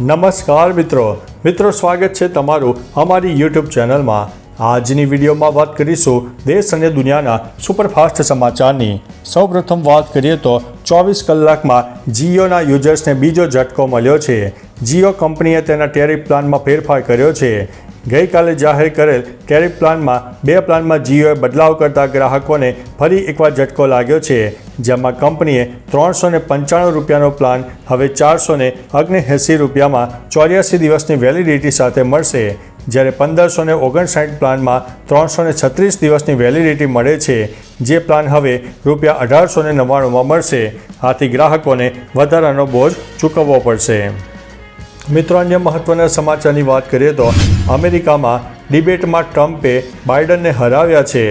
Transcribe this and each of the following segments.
નમસ્કાર મિત્રો. મિત્રો, સ્વાગત છે તમારું અમારી યુટ્યુબ ચેનલમાં. આજની વિડીયોમાં વાત કરીશું દેશ અને દુનિયાના સુપરફાસ્ટ સમાચારની. સૌપ્રથમ વાત કરીએ તો ચોવીસ કલાકમાં જીઓના યુઝર્સને બીજો ઝટકો મળ્યો છે. જીઓ કંપનીએ તેના ટેરિફ પ્લાનમાં ફેરફાર કર્યો છે. ગઈકાલે જાહેર કરેલ ટેરિફ પ્લાનમાં બે પ્લાનમાં જીઓએ બદલાવ કરતા ગ્રાહકોને ફરી એકવાર ઝટકો લાગ્યો છે, જેમાં કંપનીએ ત્રણસો ને પંચાણું રૂપિયાનો પ્લાન હવે ચારસો ને ઓગણએંસી રૂપિયામાં ચોર્યાસી દિવસની વેલિડિટી સાથે મળશે, જ્યારે પંદરસો ને ઓગણસાઠ પ્લાનમાં ત્રણસો ને છત્રીસ દિવસની વેલિડિટી મળે છે, જે પ્લાન હવે રૂપિયા અઢારસો ને નવ્વાણુંમાં મળશે, આથી ગ્રાહકોને વધારાનો બોજ ચૂકવવો પડશે. મિત્રો, અન્ય મહત્વના સમાચારની વાત કરીએ તો અમેરિકામાં ડિબેટમાં ટ્રમ્પે બાઇડનને હરાવ્યા છે.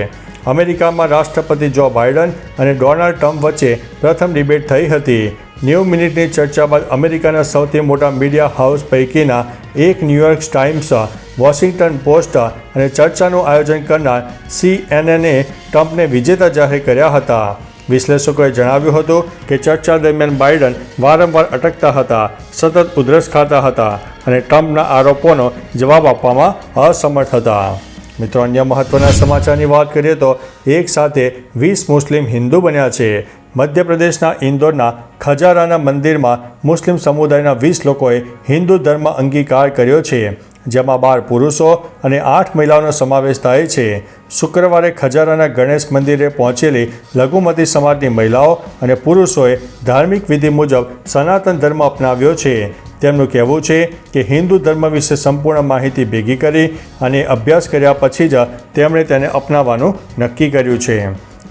અમેરિકામાં રાષ્ટ્રપતિ જો બાઇડન અને ડોનાલ્ડ ટ્રમ્પ વચ્ચે પ્રથમ ડિબેટ થઈ હતી. નેવું મિનિટની ચર્ચા બાદ અમેરિકાના સૌથી મોટા મીડિયા હાઉસ પૈકીના એક ન્યૂયોર્ક ટાઈમ્સ વોશિંગ્ટન પોસ્ટ અને ચર્ચાનું આયોજન કરનાર સીએનએને ટ્રમ્પને વિજેતા જાહેર કર્યા હતા. વિશ્લેષકોએ જણાવ્યું હતું કે ચર્ચા દરમિયાન બાઇડન વારંવાર અટકતા હતા, સતત ઉધરસ ખાતા હતા અને ટ્રમ્પના આરોપોનો જવાબ આપવામાં અસમર્થ હતા. મિત્રો, અન્ય મહત્વના સમાચારની વાત કરીએ તો એક સાથે વીસ મુસ્લિમ હિન્દુ બન્યા છે. મધ્યપ્રદેશના ઇન્દોરના ખજારાના મંદિરમાં મુસ્લિમ સમુદાયના વીસ લોકોએ હિન્દુ ધર્મ અંગીકાર કર્યો છે. જેમાં બાર પુરુષો અને આઠ મહિલાઓનો સમાવેશ થાય છે. શુક્રવારે ખજારાના ગણેશ મંદિરે પહોંચેલી લઘુમતી સમાજની મહિલાઓ અને પુરુષોએ ધાર્મિક વિધિ મુજબ સનાતન ધર્મ અપનાવ્યો છે. તેમનું કહેવું છે કે હિન્દુ ધર્મ વિશે સંપૂર્ણ માહિતી ભેગી કરી અને અભ્યાસ કર્યા પછી જ તેમણે તેને અપનાવવાનું નક્કી કર્યું છે.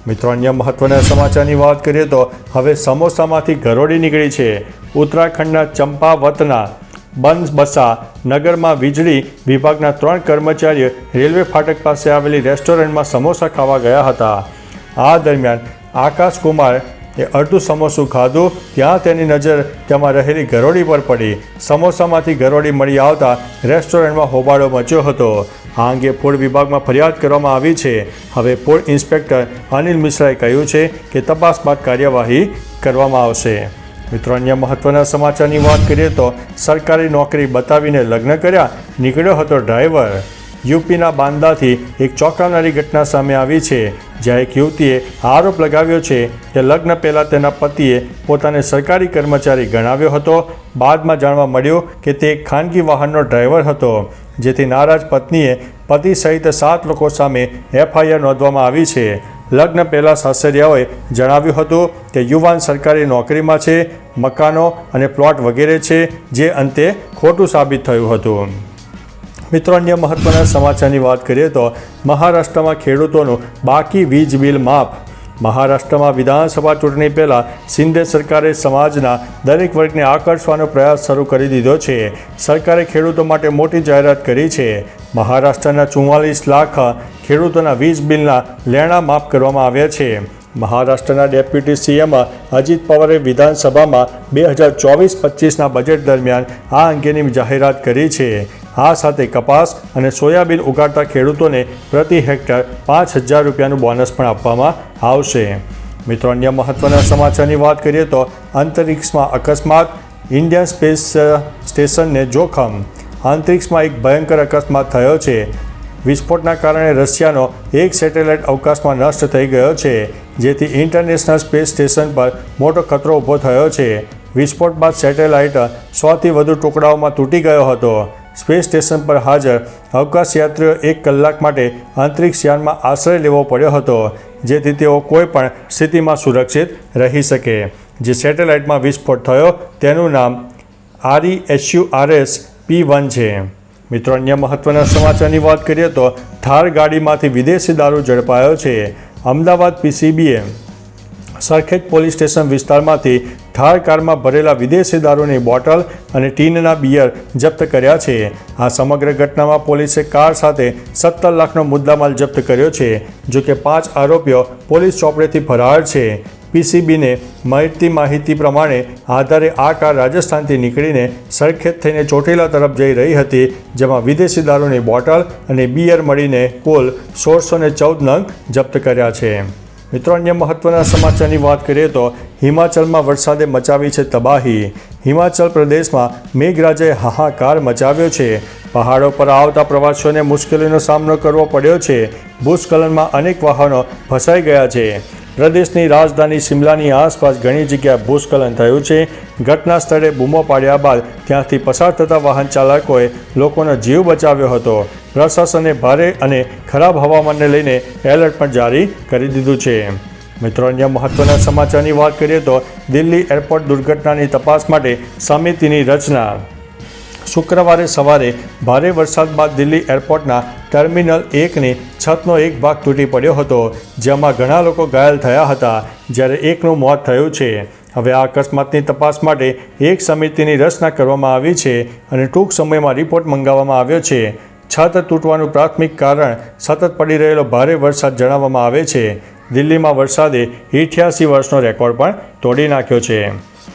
મિત્રો, અન્ય મહત્વના સમાચારની વાત કરીએ તો હવે સમોસામાંથી ઘરોડી નીકળી છે. ઉત્તરાખંડના ચંપાવતના બનબસા નગરમાં વીજળી વિભાગના ત્રણ કર્મચારીઓ રેલવે ફાટક પાસે આવેલી રેસ્ટોરન્ટમાં સમોસા ખાવા ગયા હતા. આ દરમિયાન આકાશ કુમાર એ અડધું સમોસું ખાધું, ત્યાં તેની નજર તેમાં રહેલી ગરોળી પર પડી. સમોસામાંથી ગરોળી મળી આવતા રેસ્ટોરન્ટમાં હોબાળો મચ્યો હતો. આ અંગે ફૂડ વિભાગમાં ફરિયાદ કરવામાં આવી છે. હવે ફૂડ ઇન્સ્પેક્ટર અનિલ મિશ્રાએ કહ્યું છે કે તપાસ બાદ કાર્યવાહી કરવામાં આવશે. મિત્રો, અન્ય મહત્વના સમાચારની વાત કરીએ તો સરકારી નોકરી બતાવીને લગ્ન કર્યા, નીકળ્યો હતો ડ્રાઈવર. યુપીના બાંદાથી એક ચોંકાવનારી ઘટના સામે આવી છે, જ્યાં એક યુવતીએ આરોપ લગાવ્યો છે કે લગ્ન પહેલાં તેના પતિએ પોતાને સરકારી કર્મચારી ગણાવ્યો હતો. બાદમાં જાણવા મળ્યું કે તે એક ખાનગી વાહનનો ડ્રાઈવર હતો, જેથી નારાજ પત્નીએ પતિ સહિત સાત લોકો સામે એફઆઈઆર નોંધવામાં આવી છે. લગ્ન પહેલાં સાસરિયાઓએ જણાવ્યું હતું કે યુવાન સરકારી નોકરીમાં છે, મકાનો અને પ્લોટ વગેરે છે, જે અંતે ખોટું સાબિત થયું હતું. મિત્રો, અન્ય મહત્વના સમાચારની વાત કરીએ તો મહારાષ્ટ્રમાં ખેડૂતોનું બાકી વીજ બિલ માફ. મહારાષ્ટ્રમાં વિધાનસભા ચૂંટણી પહેલાં શિંદે સરકારે સમાજના દરેક વર્ગને આકર્ષવાનો પ્રયાસ શરૂ કરી દીધો છે. સરકારે ખેડૂતો માટે મોટી જાહેરાત કરી છે. મહારાષ્ટ્રના ચુમ્માલીસ લાખ ખેડૂતોના વીજ બિલના લેણા માફ કરવામાં આવ્યા છે. મહારાષ્ટ્રના ડેપ્યુટી સીએમ અજીત પવારે વિધાનસભામાં બે હજાર ચોવીસ પચીસના બજેટ દરમિયાન આ અંગેની જાહેરાત કરી છે. આ સાથે કપાસ અને સોયાબીન ઉગાડતા ખેડૂતોને પ્રતિ હેક્ટર પાંચ હજાર રૂપિયાનું બોનસ પણ આપવામાં આવશે. મિત્રો, અન્ય મહત્વના સમાચારની વાત કરીએ તો અંતરિક્ષમાં અકસ્માત, ઇન્ડિયન સ્પેસ સ્ટેશનને જોખમ. અંતરિક્ષમાં એક ભયંકર અકસ્માત થયો છે. વિસ્ફોટના કારણે રશિયાનો એક સેટેલાઇટ અવકાશમાં નષ્ટ થઈ ગયો છે, જેથી ઇન્ટરનેશનલ સ્પેસ સ્ટેશન પર મોટો ખતરો ઊભો થયો છે. વિસ્ફોટ બાદ સેટેલાઇટ સોથી વધુ ટુકડાઓમાં તૂટી ગયો હતો. સ્પેસ સ્ટેશન પર હાજર અવકાશયાત્રીઓ એક કલાક માટે અંતરિક્ષ યાનમાં આશ્રય લેવો પડ્યો હતો, જેથી તેઓ કોઈ પણ સ્થિતિમાં સુરક્ષિત રહી શકે. જે સેટેલાઇટમાં વિસ્ફોટ થયો, તેનું નામ આરઈ એસયુઆરએસ પી વન છે. મિત્રો, અન્ય મહત્વના સમાચારની વાત કરીએ તો થાર ગાડીમાંથી વિદેશી દારૂ ઝડપાયો છે. અમદાવાદ પીસીબીએ સરખેજ પોલીસ સ્ટેશન વિસ્તારમાંથી થાર કારમાં ભરેલા વિદેશી દારૂની બોટલ અને ટીનના બિયર જપ્ત કર્યા છે. આ સમગ્ર ઘટનામાં પોલીસે કાર સાથે સત્તર લાખનો મુદ્દામાલ જપ્ત કર્યો છે જો કે પાંચ આરોપીઓ પોલીસ ચોપડેથી ફરાર છે. પીસીબીને મળતી માહિતી પ્રમાણે આધારે આ કાર રાજસ્થાનથી નીકળીને સરખેજ થઈને ચોટીલા તરફ જઈ રહી હતી, જેમાં વિદેશી દારૂની બોટલ અને બિયર મળીને કુલ સોળસો ને ચૌદ નંગ જપ્ત કર્યા છે. મિત્રો, અન્ય મહત્વના સમાચારની વાત કરીએ તો હિમાચલમાં વરસાદે મચાવી છે તબાહી. હિમાચલ પ્રદેશમાં મેઘરાજાએ હાહાકાર મચાવ્યો છે. પહાડો પર આવતા પ્રવાસીઓને મુશ્કેલીનો સામનો કરવો પડ્યો છે. ભૂસ્ખલનમાં અનેક વાહનો ફસાઈ ગયા છે. પ્રદેશની રાજધાની શિમલાની આસપાસ ઘણી જગ્યાએ ભૂસ્ખલન થયું છે. ઘટના સ્થળે બૂમો પાડ્યા બાદ ત્યાંથી પસાર થતા વાહન ચાલકોએ લોકોનો જીવ બચાવ્યો હતો. પ્રશાસને ભારે અને ખરાબ હવામાનને લઈને એલર્ટ પણ જારી કરી દીધું છે. મિત્રો, અન્ય મહત્વના સમાચારની વાત કરીએ તો દિલ્હી એરપોર્ટ દુર્ઘટનાની તપાસ માટે સમિતિની રચના. શુક્રવારે સવારે ભારે વરસાદ બાદ દિલ્હી એરપોર્ટના ટર્મિનલ એકની છતનો એક ભાગ તૂટી પડ્યો હતો, જેમાં ઘણા લોકો ઘાયલ થયા હતા, જ્યારે એકનું મોત થયું છે. હવે આ અકસ્માતની તપાસ માટે એક સમિતિની રચના કરવામાં આવી છે અને ટૂંક સમયમાં રિપોર્ટ મંગાવવામાં આવ્યો છે. છત તૂટવાનું પ્રાથમિક કારણ સતત પડી રહેલો ભારે વરસાદ જણાવવામાં આવે છે. દિલ્હીમાં વરસાદે ઇઠ્યાસી વર્ષનો રેકોર્ડ પણ તોડી નાખ્યો છે.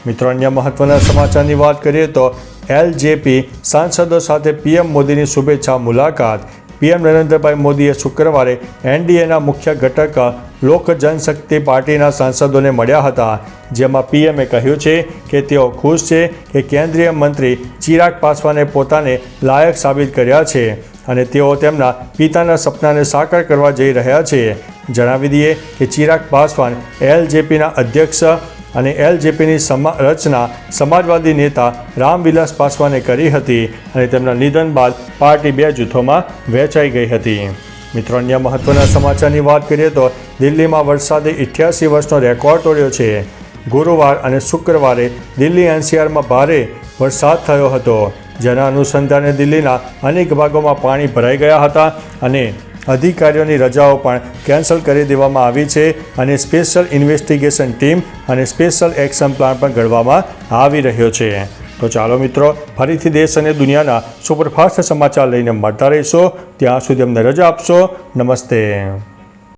મિત્રો, અન્ય મહત્વના સમાચારની વાત કરીએ તો એલજેપી સાંસદો સાથે પીએમ મોદીની શુભેચ્છા મુલાકાત. પીએમ નરેન્દ્રભાઈ મોદીએ શુક્રવારે એનડીએના મુખ્ય ઘટક લોક જનશક્તિ પાર્ટીના સાંસદોને મળ્યા હતા, જેમાં પીએમએ કહ્યું છે કે તેઓ ખુશ છે કે કેન્દ્રીય મંત્રી ચિરાગ પાસવાને પોતાને લાયક સાબિત કર્યા છે અને તેઓ તેમના પિતાના સપનાને સાકાર કરવા જઈ રહ્યા છે. જણાવી દઈએ કે ચિરાગ પાસવાન એલજેપીના અધ્યક્ષ અને એલજેપીની રચના સમાજવાદી નેતા રામવિલાસ પાસવાને કરી હતી અને તેમના નિધન બાદ પાર્ટી બે જૂથોમાં વહેંચાઈ ગઈ હતી. મિત્રો, અન્ય મહત્વના સમાચારની વાત કરીએ તો દિલ્હીમાં વરસાદે ઇઠ્યાસી વર્ષનો રેકોર્ડ તોડ્યો છે. ગુરુવાર અને શુક્રવારે દિલ્હી એનસીઆરમાં ભારે વરસાદ થયો હતો. જેના અનુસંધાને દિલ્હીના અનેક ભાગોમાં પાણી ભરાઈ ગયા હતા અને અધિકારીઓની રજાઓ પણ કેન્સલ કરી દેવામાં આવી છે અને સ્પેશિયલ ઇન્વેસ્ટિગેશન ટીમ અને સ્પેશિયલ એક્શન પ્લાન પણ ઘડવામાં આવી રહ્યો છે. તો ચાલો મિત્રો, ફરીથી દેશ અને દુનિયાના સુપરફાસ્ટ સમાચાર લઈને મળતા રહીશો. ત્યાં સુધી અમને રજા આપશો. નમસ્તે.